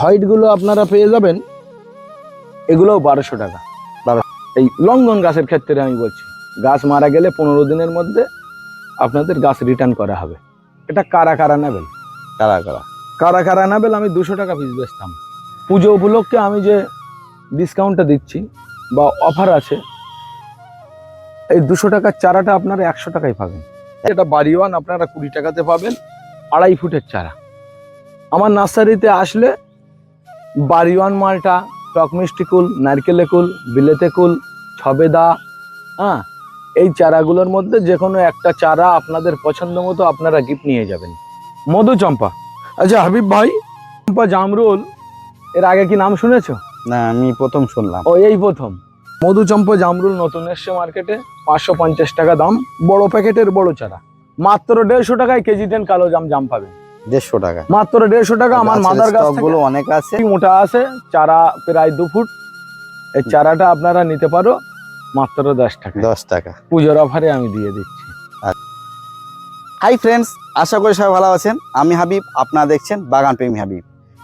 হোয়াইটগুলো আপনারা পেয়ে যাবেন। এগুলোও বারোশো টাকা। এই লঙ্ঘন গাছের ক্ষেত্রে আমি বলছি গাছ মারা গেলে পনেরো দিনের মধ্যে আপনাদের গাছ রিটার্ন করা হবে। এটা কারা কারা নেবেন? কারা কারা? কারা কারা নেবেন? আমি দুশো টাকা পিস বেচতাম। পুজো উপলক্ষে আমি যে ডিসকাউন্টটা দিচ্ছি বা অফার আছে এই দুশো টাকার চারাটা আপনারা একশো টাকায় পাবেন। এটা বাড়িওয়ান আপনারা কুড়ি টাকাতে পাবেন আড়াই ফুটের চারা। আমার নার্সারিতে আসলে বাড়িওয়ান মালটা টক মিষ্টি কুল নারকেলে কুল বিলেতে কুল ছবেদা হ্যাঁ? এই চারাগুলোর মধ্যে যে কোনো একটা চারা আপনাদের পছন্দ মতো আপনারা গিফট নিয়ে যাবেন। মধু চম্পা। আচ্ছা হাবিব ভাই চম্পা জামরুল এর আগে কি নাম শুনেছ? না আমি প্রথম শুনলাম। ও এই প্রথম। মধু চম্পা জামরুল নতুন এসছে মার্কেটে পাঁচশো পঞ্চাশ টাকা দাম বড় প্যাকেটের বড় চারা। মাত্র দেড়শো টাকায় কেজি টেন কালো জাম জাম পাবেন। দেড়শো টাকা। মাত্র দেড়শো টাকা আমার গাছের মাদার গাছগুলো অনেক আছে। মোটা আছে চারা প্রায় দু ফুট। এই চারাটা আপনারা নিতে পারো মাত্র দশ টাকা। দশ টাকা। পুজোর অফারে আমি দিয়ে দিচ্ছি। হাই ফ্রেন্ডস আশা করি সবাই ভালো আছেন। আমি হাবিব আপনারা দেখছেন বাগান প্রেমী হাবিব।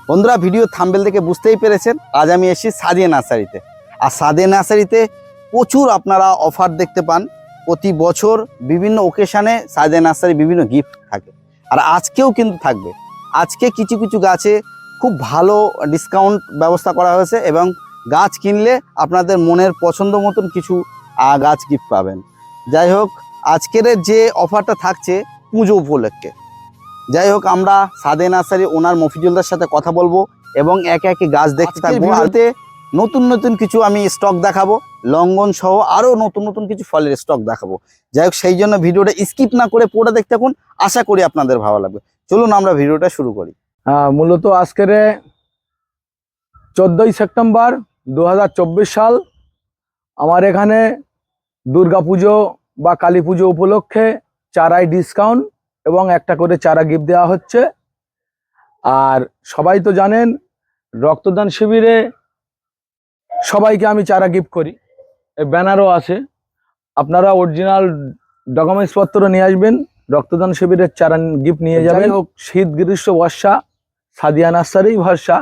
বন্ধুরা ভিডিও থাম্বেল থেকে বুঝতেই পেরেছেন আজ আমি এসেছি সাদিয়া নার্সারিতে। আর সাদিয়া নার্সারিতে প্রচুর আপনারা অফার দেখতে পান। প্রতি বছর বিভিন্ন ওকেশনে সাদিয়া নার্সারি বিভিন্ন গিফট থাকে। আর আজকেও কিন্তু থাকবে। আজকে কিছু কিছু গাছে খুব ভালো ডিসকাউন্ট ব্যবস্থা করা হয়েছে এবং গাছ কিনলে আপনাদের মনের পছন্দ মতন কিছু গাছ গিফট পাবেন। যাই হোক আজকের যে অফারটা থাকছে পুজো উপলক্ষে। যাই হোক আমরা সাদে নার্সারি ওনার মফিজুলদার সাথে কথা বলব এবং একে একে গাছ দেখতে থাকব। নতুন নতুন কিছু আমি স্টক দেখাবো, লঙ্ঘন সহ আরও নতুন নতুন কিছু ফলের স্টক দেখাবো। যাই হোক, সেই জন্য ভিডিওটা স্কিপ না করে পুরো দেখতে থাকুন, আশা করি আপনাদের ভালো লাগবে। চলুন আমরা ভিডিওটা শুরু করি। মূলত আজকের চোদ্দোই সেপ্টেম্বর দু হাজার চব্বিশ সাল, আমার এখানে দুর্গাপুজো বা কালী পুজো উপলক্ষে চারাই ডিসকাউন্ট এবং একটা করে চারা গিফট দেওয়া হচ্ছে। আর সবাই তো জানেন, রক্তদান শিবিরে সবাইকে আমি চারা গিফট করি। এই ব্যানারও আছে। আপনারা অরিজিনাল ডকুমেন্টস পত্র নিয়ে আসবেন রক্তদান শিবিরের চারা গিফট নিয়ে যাবেন। হোক শীত গ্রীষ্ম বর্ষা সাদিয়া নার্সারি ভরসা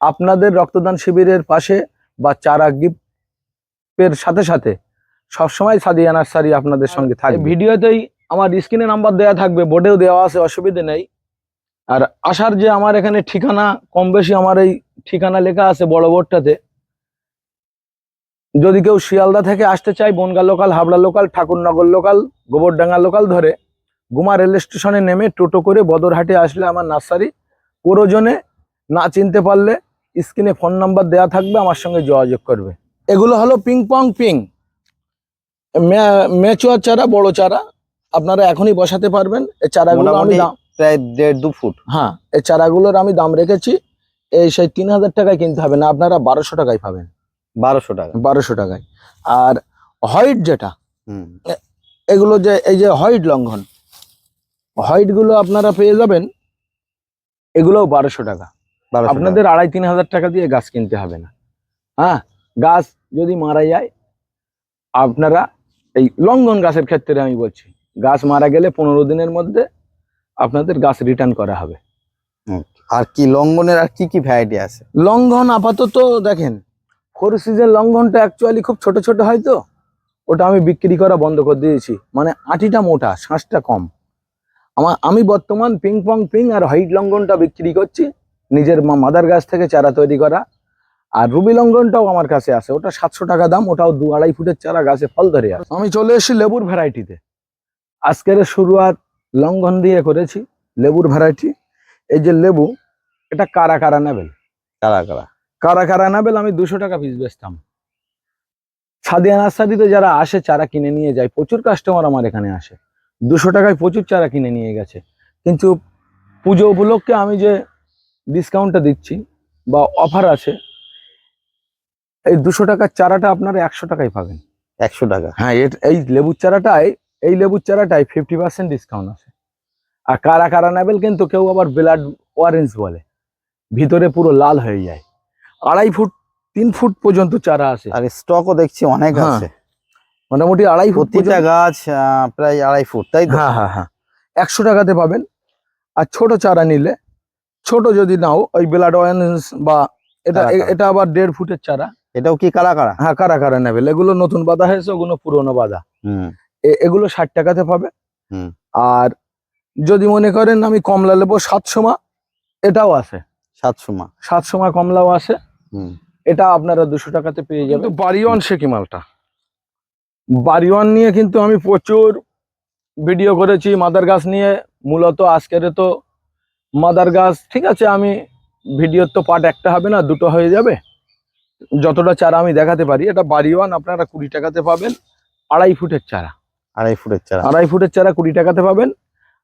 আপনাদের রক্তদান শিবিরের পাশে বা চারা গিফটের সাথে সাথে সবসময় সাদিয়া নার্সারি আপনাদের সঙ্গে থাকবে। ভিডিওতেই আমার স্ক্রিনে নাম্বার দেওয়া থাকবে বোর্ডেও দেওয়া আছে অসুবিধে নেই। আর আসার যে আমার এখানে ঠিকানা কম বেশি আমার এই ঠিকানা লেখা আছে বড় বোর্ডটাতে যদি কেউ শিয়ালদা থেকে আসতে চায় Bongaon local Habra local Thakurnagar local Gobardanga local ধরে গুমা রেল স্টেশনে নেমে টোটো করে বদরহাটে আসলে আমার নার্সারি। প্রয়োজনে না চিনতে পারলে স্ক্রিনে ফোন নাম্বার দেওয়া থাকবে আমার সঙ্গে যোগাযোগ করবে। এগুলো হলো পিং পং পিং। মেচুয়ার চারা বড় চারা আপনারা এখনই বসাতে পারবেন। এই চারাগুলো আমি দাম প্রায় দেড় দু ফুট। হ্যাঁ এই চারাগুলোর আমি দাম রেখেছি। এই সেই তিন হাজার টাকায় কিনতে হবে না আপনারা বারোশো টাকায় পাবেন। বারোশো টাকা। বারোশো টাকায়। আর হোয়াইট যেটা হুম। এগুলো যে এই যে হোয়াইট লঙ্ঘন হোয়াইটগুলো আপনারা পেয়ে যাবেন এগুলোও বারোশো টাকা। 1200 টাকা। আপনাদের আড়াই তিন হাজার টাকা দিয়ে গাছ কিনতে হবে না। হ্যাঁ গাছ যদি মারা যায় আপনারা এই লঙ্ঘন গাছের ক্ষেত্রে আমি বলছি গাছ মারা গেলে পনেরো দিনের মধ্যে আপনাদের গাছ রিটার্ন করা হবে। আর কি লঙ্ঘনের আর কি কি ভ্যারাইটি আছে? লঙ্ঘন আপাতত দেখেন ফোর সিজন লঙ্ঘনটা অ্যাকচুয়ালি খুব ছোট ছোট হয় তো। ওটা আমি বিক্রি করা বন্ধ করে দিয়েছি। মানে আটিটা মোটা শ্বাসটা কম। আমার, আমি বর্তমান পিং পং পিং আর হোয়াইট লঙ্ঘনটা বিক্রি করছি। নিজের মাদার গাছ থেকে চারা তৈরি করা। আর রুবি লঙ্ঘনটাও আমার কাছে আছে। ওটা সাতশো টাকা দাম, ওটাও দু আড়াই ফুটের চারা গাছে ফল ধরে আছে। আমি চলে এসেছি লেবুর ভ্যারাইটিতে। আজকের শুরুয়াত লঙ্ঘন দিয়ে করেছি লেবুর ভ্যারাইটি। এই যে লেবু, এটা কারা কারা নেবেন? কারা কারা? কারা কারা নেবেন আমি দুশো টাকা পিস বেচতাম। সাদিয়া নার্সারিতে যারা আসে চারা কিনে নিয়ে যায়। প্রচুর কাস্টমার আমার এখানে আসে। দুশো টাকায় প্রচুর চারা কিনে নিয়ে গেছে। কিন্তু পুজো উপলক্ষে আমি যে ডিসকাউন্টটা দিচ্ছি বা অফার আছে এই দুশো টাকার চারাটা আপনারা একশো টাকায় পাবেন। একশো টাকা। হ্যাঁ এর- এই লেবুর চারাটায় এই লেবুর চারাটায় ফিফটি পার্সেন্ট ডিসকাউন্ট আছে। আর কারা কারা নেবেল কিন্তু কেউ আবার ব্লাড অরেঞ্জ বলে। ভিতরে পুরো লাল হয়ে যায়। আড়াই ফুট তিন ফুট পর্যন্ত চারা আছে। আর স্টকও দেখছি অনেক হ্যাঁ, আছে। মোটামুটি আড়াই ফুট প্রতিটা গাছ প্রায় আড়াই ফুট তাই হ্যাঁ হ্যাঁ হ্যাঁ। একশো টাকাতে পাবেন। আর ছোট চারা নিলে ছোট যদি নাও ওই ব্লাড অয়েন্স বা এটা? এটা আবার দেড় ফুটের চারা। এটাও কি কারা কারা? হ্যাঁ কারা কারা নেবে এগুলো নতুন বাঁধা হয়েছে ওগুলো পুরোনো বাঁধা। এগুলো ষাট টাকাতে পাবে। হুম। আর যদি মনে করেন আমি কমলা নেব সাতশো মা এটাও আছে। সাতশো মা। সাতশো মা কমলাও আছে। এটা আপনারা দুশো টাকাতে পেয়ে যাবেন। বাড়িওয়ান শেকি মালটা? বাড়িওয়ান নিয়ে কিন্তু আমি প্রচুর ভিডিও করেছি মাদার গাছ নিয়ে। মূলত আজকের তো মাদার গাছ ঠিক আছে আমি ভিডিওর তো পার্ট একটা হবে না দুটো হয়ে যাবে। যতটা চারা আমি দেখাতে পারি এটা বাড়িওয়ান আপনারা কুড়ি টাকাতে পাবেন আড়াই ফুটের চারা। আড়াই ফুটের চারা। আড়াই ফুটের চারা কুড়ি টাকাতে পাবেন।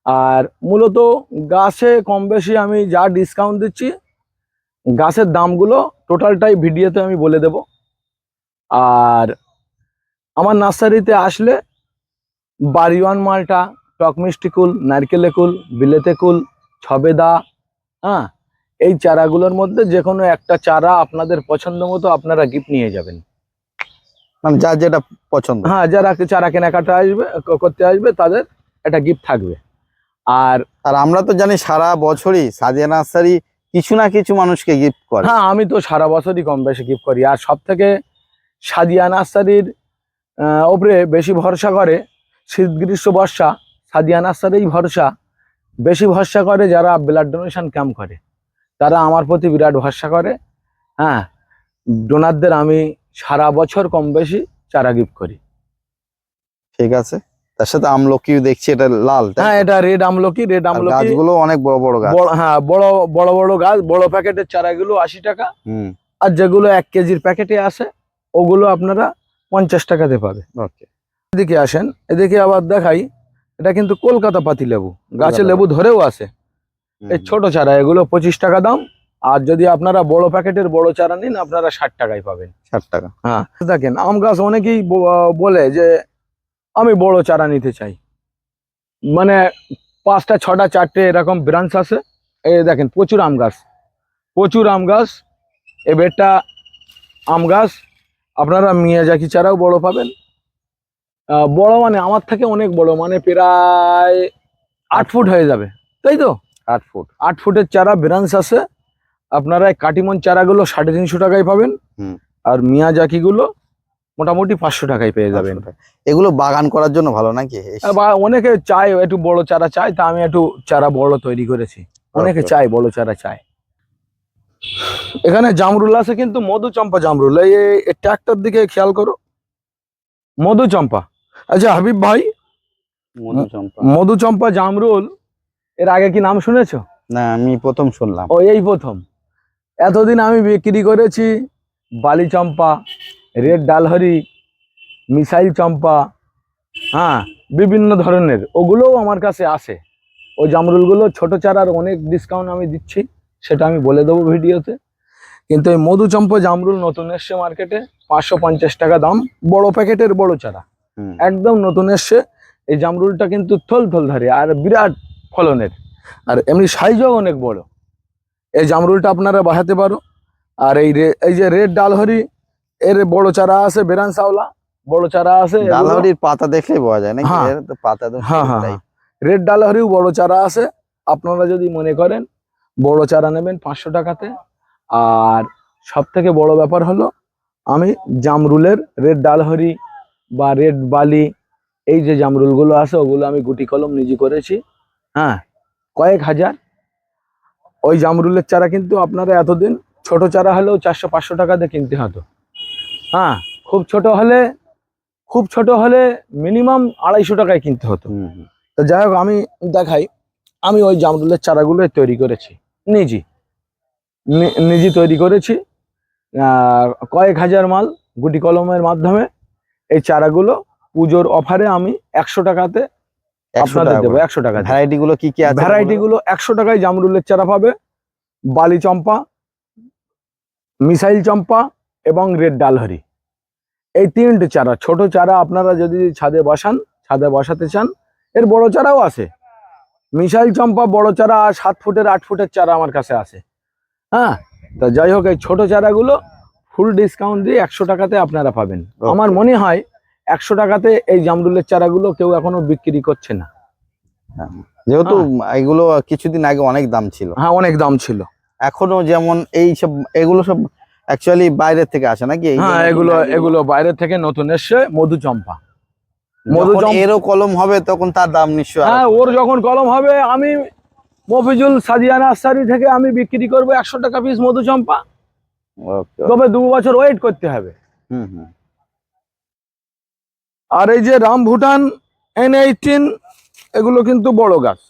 আর মূলত গাছে কম বেশি আমি যা ডিসকাউন্ট দিচ্ছি গাছের দামগুলো টোটালটাই ভিডিওতে আমি বলে দেব। আর আমার নার্সারিতে আসলে বাড়িওয়ান মালটা টক মিষ্টি কুল নারকেলে কুল বিলেতে কুল ছবেদা হ্যাঁ এই চারাগুলোর মধ্যে যে কোনো একটা চারা আপনাদের পছন্দ মতো আপনারা গিফট নিয়ে যাবেন। মানে যার যেটা পছন্দ। হ্যাঁ যারা চারা কেনাকাটা আসবে করতে আসবে তাদের একটা গিফট থাকবে। আর আর আমরা তো জানি সারা বছরই সাদিয়া নার্সারি কিছু না কিছু মানুষকে গিফট করে। হ্যাঁ আমি তো সারা বছরই কম বেশি গিফট করি। আর সব থেকে সাদিয়া নার্সারির ওপরে বেশি ভরসা করে শীত গ্রীষ্ম বর্ষা সাদিয়া নার্সারিই ভরসা বেশি ভরসা করে যারা ব্লাড ডোনেশন ক্যাম্প করে। তারা আমার প্রতি বিরাট ভরসা করে। হ্যাঁ ডোনারদের আমি সারা বছর কম বেশি চারা গিফট করি। ঠিক আছে। তার সাথে আমলকিও দেখছি এটা লাল হ্যাঁ এটা রেড আমলকি রেড আমলকি। গাছগুলো অনেক বড় বড় গাছ। হ্যাঁ বড় বড় বড় গাছ বড় প্যাকেটের চারাগুলো আশি টাকা। হুম। আর যেগুলো এক কেজির প্যাকেটে আসে ওগুলো আপনারা পঞ্চাশ টাকাতে পাবে। ওকে। এদিকে আসেন এদিকে আবার দেখাই এটা কিন্তু কলকাতা পাতি লেবু। গাছে লেবু ধরেও আছে। এই ছোট চারা এগুলো পঁচিশ টাকা দাম। আর যদি আপনারা বড় প্যাকেটের বড় চারা নিন আপনারা ষাট টাকায় পাবেন। ষাট টাকা। হ্যাঁ দেখেন আম গাছ অনেকেই বলে যে আমি বড় চারা নিতে চাই। মানে পাঁচটা ছটা চারটে এরকম ব্রাঞ্চ আছে। এ দেখেন প্রচুর আম গাছ। প্রচুর আম গাছ। এ বেডটা আম গাছ। আপনারা মিয়াজাকি চারাও বড় পাবেন। বড় মানে আমার থেকে অনেক বড় মানে প্রায় আট ফুট হয়ে যাবে। তাই তো? আট ফুট। আট ফুটের চারা ব্রাঞ্চ আছে। আপনারা এই কাটিমন চারাগুলো সাড়ে তিনশো টাকায় পাবেন। আর মিয়াজাকিগুলো মোটামুটি পাঁচশো টাকায় পেয়ে যাবেন। এগুলো বাগান করার জন্য ভালো নাকি? অনেকে চায় একটু বড় চারা চায় তা আমি একটু চারা বড় তৈরি করেছি। অনেকে. চায় বড় চারা চায়। এখানে জামরুল আছে কিন্তু মধু চম্পা জামরুল। এই ট্র্যাক্টর দিকে খেয়াল করো। মধু চম্পা আচ্ছা হাবিব ভাই মধুচম্পা। মধু চম্পা জামরুল এর আগে কি নাম শুনেছো? না আমি প্রথম শুনলাম। ও এই প্রথম। এতদিন আমি বিক্রি করেছি বালি চম্পা রেড ডালহরি মিসাইল চম্পা হ্যাঁ বিভিন্ন ধরনের। ওগুলোও আমার কাছে আসে ওই জামরুলগুলো ছোট চারার অনেক ডিসকাউন্ট আমি দিচ্ছি সেটা আমি বলে দেবো ভিডিওতে। কিন্তু এই মধুচম্পা জামরুল নতুন এসছে মার্কেটে পাঁচশো পঞ্চাশ টাকা দাম বড় প্যাকেটের বড় চারা। একদম নতুন এসছে। এই জামরুলটা কিন্তু থল থল ধরে আর বিরাট ফলনের। আর এমনি সাইজও অনেক বড়। এই জামরুলটা আপনারা বাড়াতে পারো। আর এই রে- এই যে রেড ডালহরি এর বড় চারা আছে বেরান সাওলা বড় চারা আছে ডালহরির পাতা দেখলেই বোঝা যায় নাকি? হ্যাঁ। এর তো পাতা তো হ্যাঁ হ্যাঁ রেড ডালহরিও বড় চারা আছে। আপনারা যদি মনে করেন বড় চারা নেবেন পাঁচশো টাকাতে। আর সব থেকে বড় ব্যাপার হলো আমি জামরুলের রেড ডালহরি বা রেড বালি এই যে জামরুলগুলো আছে ওগুলো আমি গুটি কলম নিজে করেছি। হ্যাঁ কয়েক হাজার। ওই জামরুলের চারা কিন্তু আপনারা এতদিন ছোট চারা হলেও চারশো পাঁচশো টাকাতে কিনতে হতো। হ্যাঁ খুব ছোট হলে খুব ছোট হলে মিনিমাম আড়াইশো টাকায় কিনতে হতো। তো যাই হোক আমি দেখাই। আমি ওই জামরুলের চারাগুলো তৈরি করেছি। নিজে। নিজে তৈরি করেছি। কয়েক হাজার মাল গুটি কলমের মাধ্যমে এই চারাগুলো পুজোর অফারে আমি একশো টাকাতে 100 আপনাদের টাকা দেবো একশো টাকা ভ্যারাইটি গুলো কি কি আছে? ভ্যারাইটি গুলো একশো টাকায় জামরুলের চারা পাবে। বালি চম্পা মিসাইল চম্পা এবং রেড ডালহরি। এই তিনটে চারা ছোট চারা আপনারা যদি ছাদে বসান ছাদে বসাতে চান এর বড় চারাও আছে। মিসাইল চম্পা বড় চারা আর সাত ফুটের আট ফুটের চারা আমার কাছে আছে। হ্যাঁ তা যাই হোক এই ছোট চারাগুলো ফুল ডিসকাউন্ট দিয়ে একশো টাকাতে আপনারা পাবেন. আমার মনে হয় একশো টাকাতে এই জামরুলের চারাগুলো কেউ এখনও বিক্রি করছে না। হ্যাঁ। যেহেতু এগুলো কিছুদিন আগে অনেক দাম ছিল। হ্যাঁ অনেক দাম ছিল। এখনও যেমন এই সব এগুলো সব অ্যাকচুয়ালি বাইরের থেকে আসে নাকি? হ্যাঁ এগুলো এগুলো বাইরে থেকে নতুন এসছে মধু চম্পা মধুচম্পা- এরও কলম হবে তখন তার দাম নিশ্চয় হ্যাঁ ওর যখন কলম হবে আমি মফিজুল সাজিয়া নার্সারি থেকে আমি বিক্রি করব একশো টাকা পিস মধু চম্পা. তবে দু বছর ওয়েট করতে হবে। হুম হুম। আর এই যে রাম ভুটান এন এইটিন এগুলো কিন্তু বড় গাছ।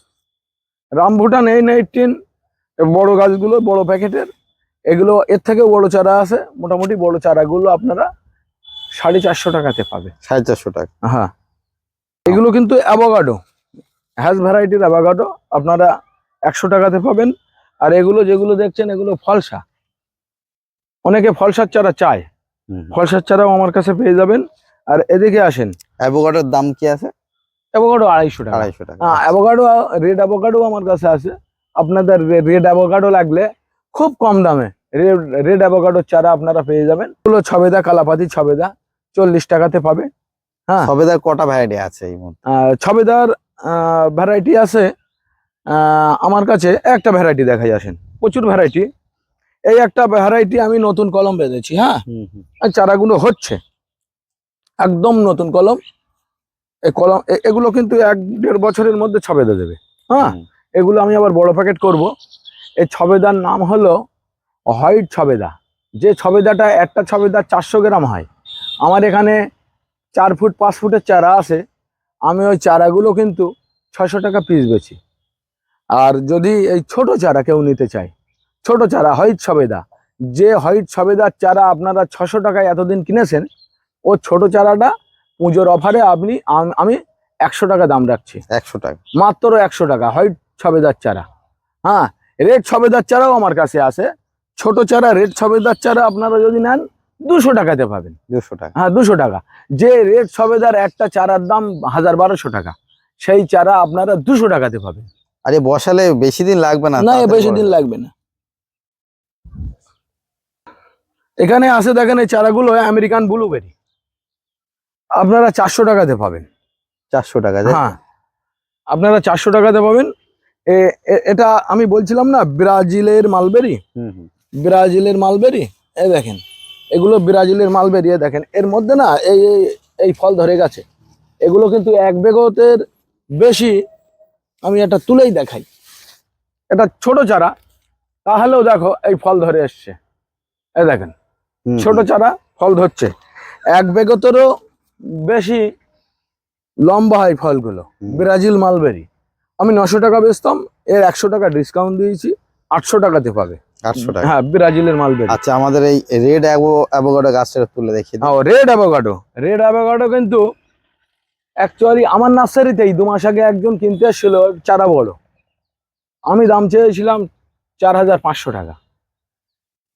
রাম ভুটান এন এইটিন বড় গাছগুলো বড় প্যাকেটের এগুলো এর থেকে বড় চারা আছে। মোটামুটি বড় চারাগুলো আপনারা সাড়ে চারশো টাকাতে পাবে। সাড়ে চারশো টাকা। হ্যাঁ। এগুলো কিন্তু অ্যাভোগাডো হ্যাজ ভ্যারাইটির অ্যাভোগাডো আপনারা একশো টাকাতে পাবেন। আর এগুলো যেগুলো দেখছেন এগুলো ফলসা। অনেকে ফলসার চারা চায়। ফলসার চারাও আমার কাছে পেয়ে যাবেন। আর এদিকে আসেন। অ্যাভোকাডোর দাম কি আছে? অ্যাভোকাডো আড়াইশো টাকা। আড়াইশো টাকা। হ্যাঁ অ্যাভোকাডো রেড অ্যাভোকাডো আমার কাছে আছে। আপনাদের রেড অ্যাভোকাডো লাগলে খুব কম দামে। রেড অ্যাভোকাডোর চারা আপনারা পেয়ে যাবেন। এগুলো ছবেদা কালাপাতি ছবেদা চল্লিশ টাকাতে পাবে। হ্যাঁ। ছবেদার কটা ভ্যারাইটি আছে এই ছবেদার ভ্যারাইটি আছে আমার কাছে একটা ভ্যারাইটি দেখাই আসেন। প্রচুর ভ্যারাইটি এই একটা ভ্যারাইটি আমি নতুন কলম বেঁধেছি হ্যাঁ? চারাগুলো হচ্ছে। একদম নতুন কলম। এই কলম এগুলো কিন্তু এক দেড় বছরের মধ্যে ছবেদা দেবে হ্যাঁ? এগুলো আমি আবার বড় প্যাকেট করব। এই ছবেদার নাম হলো হোয়াইট ছবেদা। যে ছবেদাটা একটা ছবেদা চারশো গ্রাম হয়। আমার এখানে চার ফুট পাঁচ ফুটের চারা আছে। আমি ওই চারাগুলো কিন্তু ছশো টাকা পিস বেছি আর যদি এই ছোট চারা কেউ নিতে চায় ছোট চারা হোয়াইট ছবেদা যে হোয়াইট ছবেদার চারা আপনারা ছশো টাকায় এতদিন কিনেছেন ও ছোট চারাটা পুজোর অফারে আপনি আমি একশো টাকা দাম রাখছি। একশো টাকা। মাত্র একশো টাকা হোয়াইট ছবেদার চারা। হ্যাঁ রেড ছবেদার চারাও আমার কাছে আছে। ছোট চারা রেড সবেদার চারা আপনারা যদি নেন দুশো টাকাতে পাবেন। দুশো টাকা। হ্যাঁ দুশো টাকা। যে রেড সবেদার একটা চারার দাম হাজার বারোশো টাকা সেই চারা আপনারা দুশো টাকাতে পাবেন। আরে বসালে বেশি দিন লাগবে না না বেশি দিন লাগবে না। এখানে আছে দেখেন এই চারাগুলো আমেরিকান ব্লুবেরি। আপনারা চারশো টাকাতে পাবেন। চারশো টাকা হ্যাঁ। আপনারা চারশো টাকাতে পাবেন। এটা আমি বলছিলাম না ব্রাজিলের মালবেরি? হুম হুম। ব্রাজিলের মালবেরি? এ দেখেন এগুলো ব্রাজিলের মালবেরি এ দেখেন। এর মধ্যে না এই এই- ফল ধরে গেছে। এগুলো কিন্তু এক বেগতের বেশি আমি এটা তুলেই দেখাই। এটা ছোট চারা তাহলেও দেখো এই ফল ধরে এসছে। এ দেখেন ছোট চারা ফল ধরছে। এক বেগতেরও বেশি লম্বা হয় ফলগুলো ব্রাজিল মালবেরি। আমি নশো টাকা বেচতাম এর একশো টাকা ডিসকাউন্ট দিয়েছি আটশো টাকাতে পাবে। আটশো টাকা। হ্যাঁ ব্রাজিলের মালবেরি আচ্ছা আমাদের এই রেড অ্যাভোকাডো গাছটা তুলে দিন। হ্যাঁ রেড অ্যাভোকাডো রেড অ্যাভোকাডো কিন্তু অ্যাকচুয়ালি আমার নার্সারিতেই দু মাস আগে একজন কিনতে এসেছিল চারা বড়। আমি দাম চেয়েছিলাম চার হাজার পাঁচশো টাকা।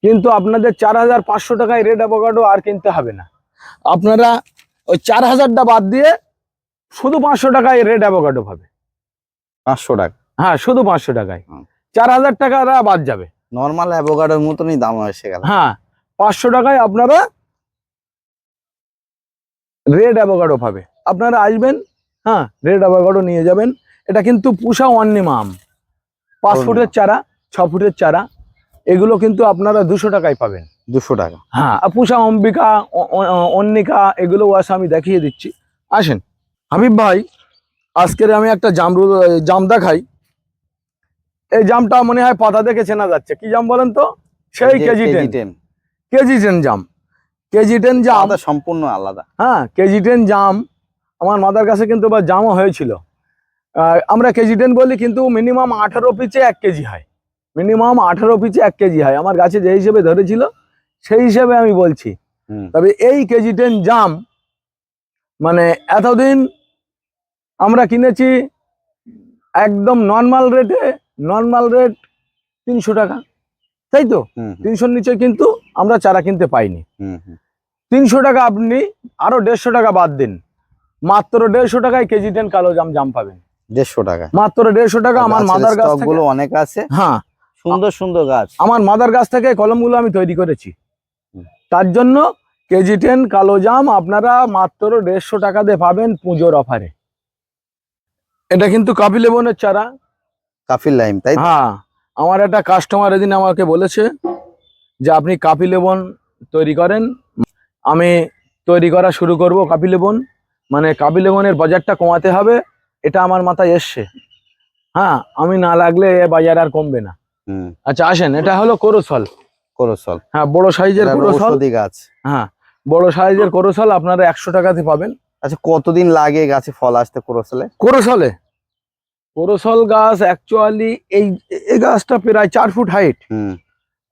কিন্তু আপনাদের চার হাজার পাঁচশো টাকায় রেড অ্যাভোকাডো আর কিনতে হবে না। আপনারা ওই চার হাজারটা বাদ দিয়ে শুধু পাঁচশো টাকায় রেড অ্যাভোকাডো পাবে। পাঁচশো টাকা। হ্যাঁ শুধু পাঁচশো টাকায়। চার হাজার টাকাটা বাদ যাবে। নর্মাল অ্যাভোকাডোর মতনই দাম এসে গেল। হ্যাঁ পাঁচশো টাকায় আপনারা রেড অ্যাভোকাডো পাবে। আপনারা আসবেন হ্যাঁ রেড অ্যাভোকাডো নিয়ে যাবেন। এটা কিন্তু পুষা অন্নিমাম পাঁচ ফুটের চারা ছ ফুটের চারা এগুলো কিন্তু আপনারা দুশো টাকায় পাবেন। দুশো টাকা। হ্যাঁ আর পুষা অম্বিকা অন্নিকা এগুলো আছে আমি দেখিয়ে দিচ্ছি। আসেন হাবিব ভাই আজকের আমি একটা জাম রু- জাম দেখাই এই জামটা মনে হয় পাতা দেখে চেনা যাচ্ছে। কি জাম বলেন তো? সেই কেজি টেন। KG ten. জাম। কেজি টেন জাম। সম্পূর্ণ আলাদা। হ্যাঁ কেজি টেন জাম। আমার মাদার কাছে কিন্তু বা জামও হয়েছিল। আমরা কেজি টেন বলি কিন্তু মিনিমাম আঠারো পিচে এক কেজি হয়। মিনিমাম আঠারো পিচে এক কেজি হয়। আমার গাছে যে হিসেবে ধরেছিল সেই হিসেবে আমি বলছি। তবে এই কেজি টেন জাম মানে এতদিন আমরা কিনেছি একদম নর্মাল রেটে নর্মাল রেট তিনশো টাকা। তাই তো? তিনশোর নিচে কিন্তু আমরা চারা কিনতে পাইনি। তিনশো টাকা আপনি আরও দেড়শো টাকা বাদ দিন। মাত্র দেড়শো টাকায় কেজি টেন কালো জাম জাম পাবেন। দেড়শো টাকা। মাত্র দেড়শো টাকা আমার মাদার গাছগুলো অনেক আছে। হ্যাঁ। সুন্দর সুন্দর গাছ। আমার মাদার গাছ থেকে কলমগুলো আমি তৈরি করেছি। তার জন্য কেজি টেন কালো জাম আপনারা মাত্র দেড়শো টাকা দিয়ে পাবেন পুজোর অফারে এটা কিন্তু কাপি লেবনের চারা। কাফিল লাইম তাই হ্যাঁ আমার একটা কাস্টমার এদিন আমাকে বলেছে যে আপনি কাপি লেবন তৈরি করেন আমি তৈরি করা শুরু করব কাপি লেবন মানে কাপি লেবনের বাজারটা কমাতে হবে এটা আমার মাথায় এসছে। হ্যাঁ আমি না লাগলে এ বাজার আর কমবে না। আচ্ছা আসেন এটা হলো কোরোসল। করসল। হ্যাঁ বড় সাইজের কোরোসল। গাছ। হ্যাঁ বড় সাইজের কোরোসল আপনারা একশো টাকাতে পাবেন। আচ্ছা কতদিন লাগে গাছে ফল আসতে করসলে? কোরোসলে? কোরোসল গাছ অ্যাকচুয়ালি এই এই গাছটা প্রায় চার ফুট হাইট হুম।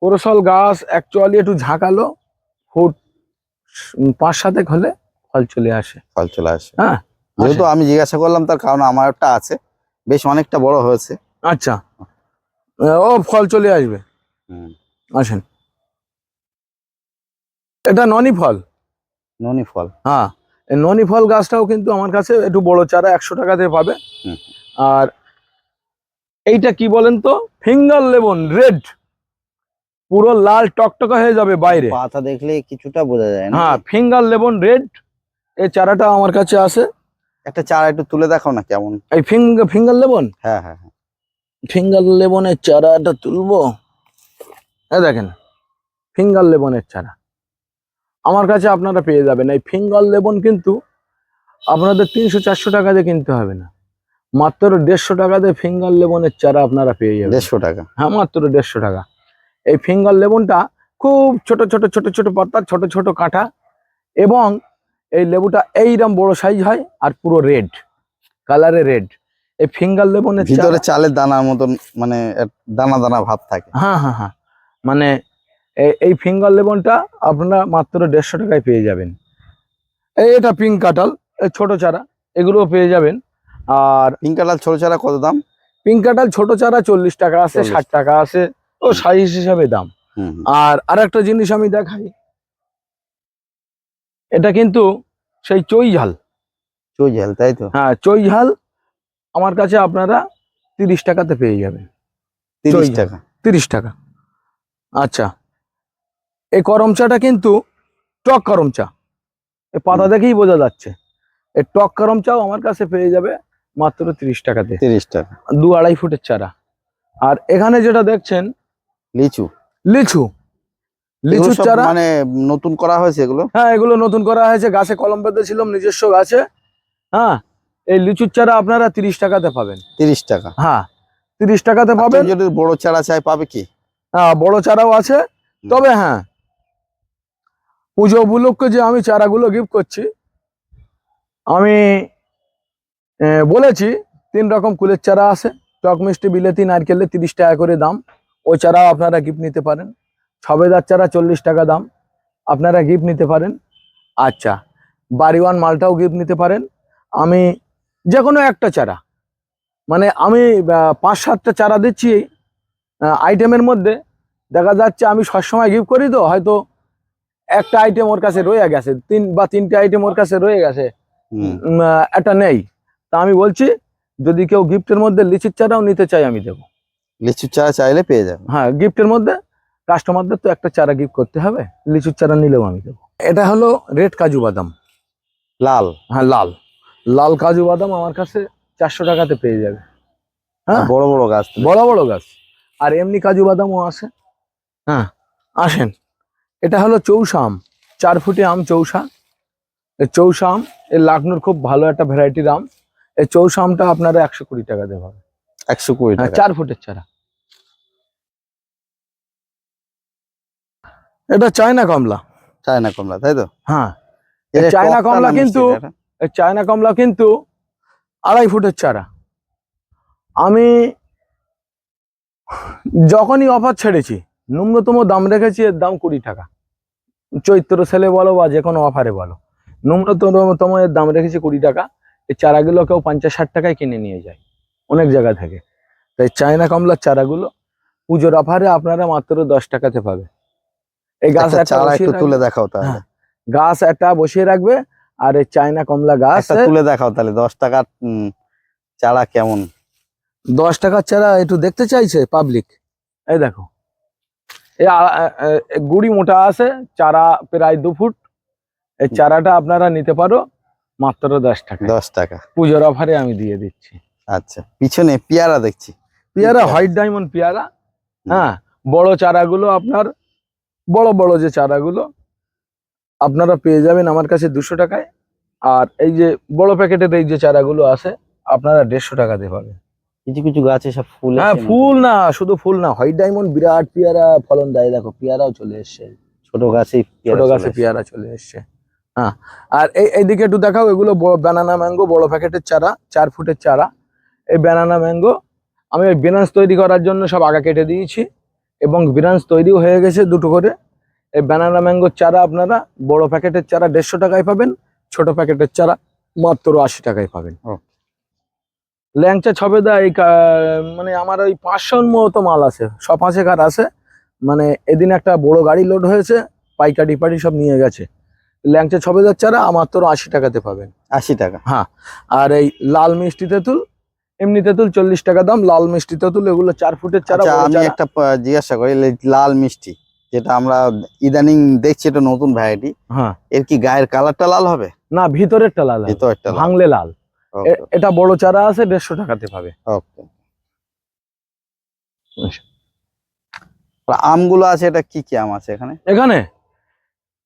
কোরোসল গাছ অ্যাকচুয়ালি একটু ঝাঁকালো ফুট পাঁচ সাতেক হলে ফল চলে আসে। ফল চলে আসে। হ্যাঁ যেহেতু আমি জিজ্ঞাসা করলাম তার কারণ আমার একটা আছে। বেশ অনেকটা বড় হয়েছে। আচ্ছা। ও ফল চলে আসবে। হুম। আসেন। এটা ননি ফল। ননি ফল। হ্যাঁ এই ননি ফল গাছটাও কিন্তু আমার কাছে একটু বড় চারা একশো টাকাতে পাবে। হুম। আর এইটা কি বলেন তো? ফিঙ্গার লেবন রেড পুরো লাল টকটকা হয়ে যাবে বাইরে। পাতা দেখলে কিছুটা বোঝা যায় না। হ্যাঁ ফিঙ্গার লেবন রেড এই চারাটা আমার কাছে আছে। একটা চারা একটু তুলে দেখাও না কেমন? এই ফিঙ্গার ফিঙ্গার লেবন? হ্যাঁ হ্যাঁ হ্যাঁ। ফিঙ্গার লেবনের চারাটা তুলবো। হ্যাঁ দেখেন ফিঙ্গার লেবনের চারা। আমার কাছে আপনারা পেয়ে যাবেন। এই ফিঙ্গার লেবন কিন্তু আপনাদের তিনশো চারশো টাকা দিয়ে কিনতে হবে না। মাত্র দেড়শো টাকাতে ফিঙ্গার লেবনের চারা আপনারা পেয়ে যাবেন। দেড়শো টাকা। হ্যাঁ মাত্র দেড়শো টাকা। এই ফিঙ্গার লেবনটা খুব ছোট ছোট ছোট ছোট পাতা ছোট ছোট কাঁটা এবং এই লেবুটা এইরকম বড় সাইজ হয় আর পুরো রেড কালারে রেড এই ফিঙ্গার লেবনের ভিতরে চালের দানার মতন মানে দানা দানা ভাব থাকে। হ্যাঁ হ্যাঁ হ্যাঁ। মানে এই- ফিঙ্গার লেবনটা আপনারা মাত্র দেড়শো টাকায় পেয়ে যাবেন। এই এটা পিঙ্ক কাঁঠাল এই ছোট চারা এগুলোও পেয়ে যাবেন। আর পিঙ্ক কালার ছোট চারা কত দাম? পিঙ্ক কাঁঠাল ছোট চারা চল্লিশ টাকা আছে ষাট টাকা আছে ও সাইজ হিসাবে দাম। আর আরেকটা জিনিস আমি দেখাই। এটা কিন্তু সেই চই ঝাল চই ঝাল তাই তো? হ্যাঁ চই ঝাল আমার কাছে আপনারা তিরিশ টাকাতে পেয়ে যাবেন। তিরিশ টাকা। তিরিশ টাকা। আচ্ছা এই করম চাটা কিন্তু টক করম চা। এই পাতা দেখেই বোঝা যাচ্ছে। এই টক করম চাও আমার কাছে পেয়ে যাবে মাত্র তিরিশ টাকাতে তিরিশ টাকা। দু আড়াই ফুটের চারা। আর এখানে যেটা দেখছেন লিচু। লিচু। সব চারা। মানে নতুন করা হয়েছে এগুলো? হ্যাঁ এগুলো নতুন করা হয়েছে। গাছে কলম বেঁধেছিলাম নিজস্ব গাছে। হ্যাঁ এই লিচুর চারা আপনারা তিরিশ টাকাতে পাবেন। তিরিশ টাকা। হ্যাঁ তিরিশ টাকাতে পাবেন। যদি বড় চারা চাই পাবে কি? হ্যাঁ বড় চারাও আছে। তবে হ্যাঁ পুজো উপলক্ষে যে আমি চারাগুলো গিফট করছি আমি বলেছি তিন রকম কুলের চারা আছে। টক মিষ্টি বিলেতি নারকেলে তিরিশ টাকা করে দাম। ওই চারাও আপনারা গিফট নিতে পারেন। সবেদার চারা চল্লিশ টাকা দাম। আপনারা গিফট নিতে পারেন। আচ্ছা বাড়িওয়ান মালটাও গিফট নিতে পারেন। আমি যে কোনো একটা চারা। মানে আমি পাঁচ সাতটা চারা দিচ্ছি আইটেমের মধ্যে। দেখা যাচ্ছে আমি সবসময় গিফট করি তো হয়তো একটা আইটেম ওর কাছে রয়ে গেছে। তিন বা তিনটে আইটেম ওর কাছে রয়ে গেছে। একটা নেই। তা আমি বলছি যদি কেউ গিফটের মধ্যে লিচির চারাও নিতে চাই আমি দেবো। লিচুর চারা চাইলে পেয়ে যাবে। হ্যাঁ গিফটের মধ্যে কাস্টমারদের তো একটা চারা গিফট করতে হবে লিচুর চারা নিলেও আমি দেবো। এটা হলো রেড কাজু বাদাম। লাল। হ্যাঁ লাল। লাল কাজু বাদাম আমার কাছে চারশো টাকাতে পেয়ে যাবে। হ্যাঁ? বড় বড় গাছ বড় বড় গাছ। আর এমনি কাজু বাদামও আছে হ্যাঁ আসেন। এটা হলো চৌষা আম। চার ফুটে আম চৌষা। চৌষা আম এর লাকনোর খুব ভালো একটা ভ্যারাইটির আম। এই চৌষা আমটা আপনারা একশো কুড়ি টাকা দেওয়া হবে। একশো কুড়ি হ্যাঁ টাকা। চার ফুটের চারা। এটা চায়না কমলা। চায়না কমলা তাই তো? হ্যাঁ। চায়না কমলা কিন্তু- এই চায়না কমলা কিন্তু আড়াই ফুটের চারা। আমি যখনই অফার ছেড়েছি ন্যূনতম দাম রেখেছি এর দাম কুড়ি টাকা। চৈত্র সেলে বলো বা যে কোনো অফারে বলো ন্যূনতম এর দাম রেখেছি কুড়ি টাকা। এই চারাগুলো কেউ পঞ্চাশ ষাট টাকায় কিনে নিয়ে যায়। অনেক জায়গা থেকে। তাই চায়না কমলার চারাগুলো পুজোর অফারে আপনারা মাত্র দশ টাকাতে পাবে। এই গাছ চারা একটু তুলে দেখাও তাহলে। হ্যাঁ, গাছ একটা বসিয়ে রাখবে আর এই চায়না কমলা গাছ তুলে দেখাও তাহলে দশ টাকার চারা কেমন? দশ টাকার চারা একটু দেখতে চাইছে পাবলিক এই দেখো। গুড়ি মোটা আছে চারা প্রায় দু ফুট। এই চারাটা আপনারা নিতে পারো। মাত্র দশ টাকা। দশ টাকা। পুজোর অফারে আমি দিয়ে দিচ্ছি। আচ্ছা পিছনে পেয়ারা দেখছি। পেয়ারা? হোয়াইট ডায়মন্ড পেয়ারা হ্যাঁ বড় চারাগুলো আপনার বড় বড় যে চারাগুলো আপনারা পেয়ে যাবেন আমার কাছে দুশো টাকায়। আর এই যে বড় প্যাকেটের এই যে চারাগুলো আছে আপনারা দেড়শো টাকাতে পাবেন। কিছু কিছু গাছে সব ফুল হ্যাঁ ফুল না শুধু ফুল না হোয়াইট ডায়মন্ড বিরাট পেয়ারা ফলন দেয়। দেখো পেয়ারাও চলে এসছে। ছোট গাছেই ছোট গাছে পেয়ারা চলে এসছে। হ্যাঁ। আর এই এইদিকে একটু দেখাও এগুলো ব্যানানা ম্যাঙ্গো বড় প্যাকেটের চারা চার ফুটের চারা। এই ব্যানানা ম্যাঙ্গো আমি ওই বিনান্স তৈরি করার জন্য সব আগা কেটে দিয়েছি এবং বিনান্স তৈরিও হয়ে গেছে দুটো করে। এই ব্যানানা ম্যাঙ্গোর চারা আপনারা বড় প্যাকেটের চারা দেড়শো টাকায় পাবেন ছোট প্যাকেটের চারা মাত্র আশি টাকায় পাবেন। ল্যাংচা ছবেদা এই কা- মানে আমার ওই পাঁচশোর মতো মাল আছে ছ পাঁচেক আর আছে। মানে এদিন একটা বড় গাড়ি লোড হয়েছে পাইকারি পাটি সব নিয়ে গেছে। ল্যাংচা ছবেদার চারা মাত্র আশি টাকাতে পাবেন। আশি টাকা। হ্যাঁ আর এই লাল মিষ্টি তেঁতুল এমনি তেঁতুল চল্লিশ টাকা দাম লাল মিষ্টি তেঁতুল এগুলো চার ফুটের চারা আচ্ছা আমি একটা জিজ্ঞাসা করি লাল মিষ্টি যেটা আমরা ইদানিং দেখছি এটা নতুন ভ্যারাইটি হ্যাঁ। এর কি গায়ের কালারটা লাল হবে? না ভিতরেরটা লাল লাল। ভাঙলে লাল। এটা বড় চারা আছে দেড়শো টাকাতে পাবে। ওকে। আমগুলো আছে এটা কি কি আম আছে এখানে? এখানে?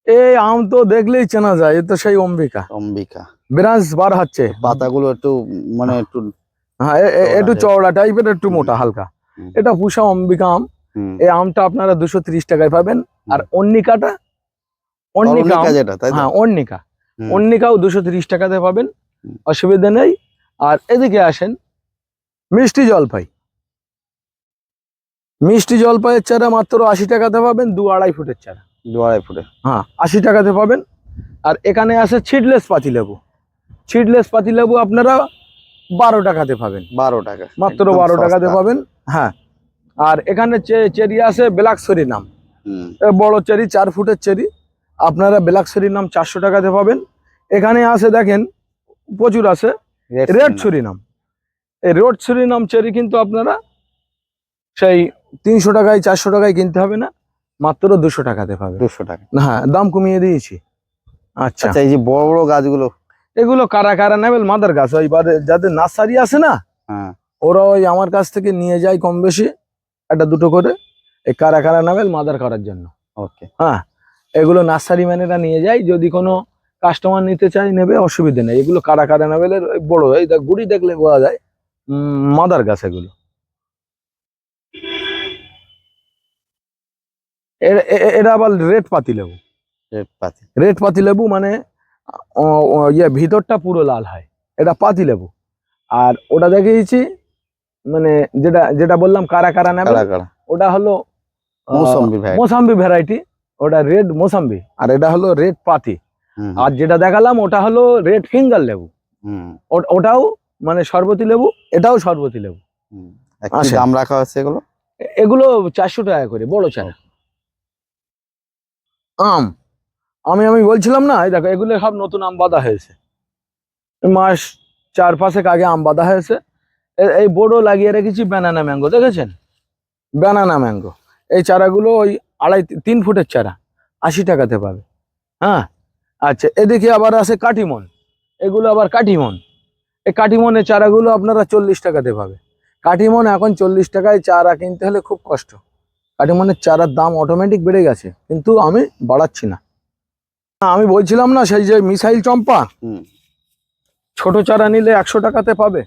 এই আম তো দেখলেই চেনা যায় এ তো সেই অম্বিকা। অম্বিকা। ব্রাঞ্চ বার হচ্ছে পাতাগুলো একটু মানে একটু হ্যাঁ একটু চওড়া টাইপের একটু মোটা হালকা। এটা পুষা অম্বিকা আম। এই আমটা আপনারা দুশো ত্রিশ টাকায় পাবেন। আর অন্নিকাটা? অন্নিকা হ্যাঁ অন্নিকা। অন্নিকাও দুশো তিরিশ টাকাতে পাবেন। অসুবিধা নেই। আর এদিকে আসেন মিষ্টি জলপাই। মিষ্টি জলপাইয়ের চারা মাত্র আশি টাকাতে পাবেন দু আড়াই ফুটের চারা। দু আড়াই ফুটে। হ্যাঁ আশি টাকাতে পাবেন। আর এখানে আছে ছিটলেস পাতিলেবু ছিটলেস পাতিলেবু আপনারা বারো টাকাতে পাবেন। বারো টাকা। মাত্র বারো টাকাতে পাবেন। হ্যাঁ আর এখানে চেরি আছে ব্ল্যাকসরি নাম। বড় চেরি চার ফুটের চেরি। আপনারা ব্ল্যাকসরির নাম চারশো টাকাতে পাবেন। এখানে আছে দেখেন প্রচুর আছে। Red sienna। ছুরি নাম। এই রেড ছুরি নাম চেরি কিন্তু আপনারা সেই তিনশো টাকায় চারশো টাকায় কিনতে হবে না। মাত্র দুশো টাকাতে পাবে। দুশো টাকা। হ্যাঁ দাম কমিয়ে দিয়েছি। আচ্ছা। আচ্ছা এই যে বড় বড় গাছগুলো। এগুলো কারা কারা নেবেন মাদার গাছ ওই যাদের নার্সারি আছে না হ্যাঁ। ওরা ওই আমার কাছ থেকে নিয়ে যায় কম বেশি একটা দুটো করে। এই কারা কারা নেবেল মাদার করার জন্য। ওকে। হ্যাঁ এগুলো নার্সারি ম্যানেরা নিয়ে যায় যদি কোনো কাস্টমার নিতে চায় নেবে অসুবিধা নেই। এগুলো কারা কারা নেবেলের বড় এই গুড়ি দেখলে বোঝা যায়। মাদার গাছ এগুলো। এটা আবার রেড পাতি লেবু। রেড পাতি। রেড পাতি লেবু মানে ইয়ে ভিতরটা পুরো লাল হয়। এটা পাতি লেবু। আর ওটা দেখিয়েছি মানে যেটা যেটা বললাম কারা কারা নেবে? ওটা হলো মৌসম্বি ভ্যারাইটি। ওটা রেড মোসাম্বি। আর এটা হলো রেড পাতি। আর যেটা দেখালাম ওটা হলো রেড ফিঙ্গার লেবু। ওটাও মানে শরবতি লেবু এটাও শরবতি লেবু। দাম রাখা হচ্ছে এগুলো? এগুলো চারশো টাকা করে বড় চারা। আম। আমি আমি বলছিলাম না, এই দেখো, এগুলো সব নতুন আম বাঁধা হয়েছে। মাস চার পাঁচেক আগে আম বাঁধা হয়েছে। এই বড় লাগিয়ে রেখেছি ব্যানানা ম্যাঙ্গো দেখেছেন? ব্যানানা ম্যাঙ্গো এই চারাগুলো ওই আড়াই, তিন ফুটের চারা, আশি টাকাতে পাবে। হ্যাঁ? আচ্ছা এদিকে আবার আছে কাটিমন। এগুলো আবার কাটিমন। এই কাটিমনের চারাগুলো আপনারা চল্লিশ টাকাতে পাবে। কাটিমন এখন চল্লিশ টাকায় চারা কিনতে হলে খুব কষ্ট। কাটিমনের চারার দাম অটোমেটিক বেড়ে গেছে কিন্তু আমি বাড়াচ্ছি না। আমি বলছিলাম না সেই যে মিসাইল চম্পা। ছোট চারা নিলে একশো টাকাতে পাবে।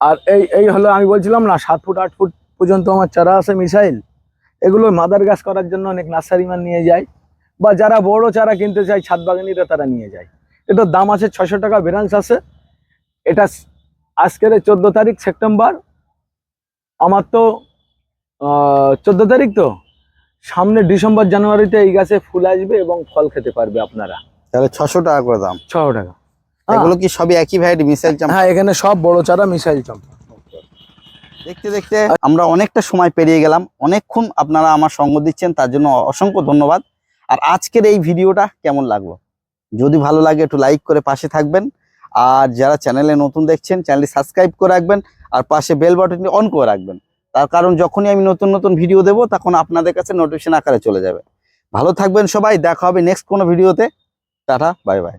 আর এই এই হলো আমি বলছিলাম না সাত ফুট আট ফুট পর্যন্ত আমার চারা আছে মিসাইল। এগুলো মাদার গাছ করার জন্য অনেক নার্সারি ম্যান নিয়ে যায় বা যারা বড় চারা কিনতে চায় ছাদ বাগানিরা তারা নিয়ে যায়। এটার দাম আছে ছশো টাকা ব্রাঞ্চ আছে। এটা আজকের চোদ্দ তারিখ সেপ্টেম্বর। আমার তো চোদ্দ তারিখ তো? সামনে ডিসেম্বর জানুয়ারিতে এই গাছে ফুল আসবে এবং ফল খেতে পারবে আপনারা। তাহলে ছশো টাকা করে দাম। ছশো টাকা। এগুলো কি সবই একই ভ্যারাইটি মিসাইল চাম্পা হ্যাঁ এখানে সব বড় চারা মিসাইল চম্পা দেখতে দেখতে আমরা অনেকটা সময় পেরিয়ে গেলাম। অনেকক্ষণ আপনারা আমার সঙ্গ দিচ্ছেন তার জন্য অসংখ্য ধন্যবাদ। আর আজকের এই ভিডিওটা কেমন লাগল? যদি ভালো লাগে একটু লাইক করে পাশে থাকবেন। আর যারা চ্যানেলে নতুন দেখছেন চ্যানেলটি সাবস্ক্রাইব করে রাখবেন। আর পাশে বেল বাটনটি অন করে রাখবেন। তার কারণ যখনই আমি নতুন নতুন ভিডিও দেবো, তখন আপনাদের কাছে নোটিফিকেশন আকারে চলে যাবে। ভালো থাকবেন সবাই, দেখা হবে নেক্সট কোনো ভিডিওতে টাটা বাই বাই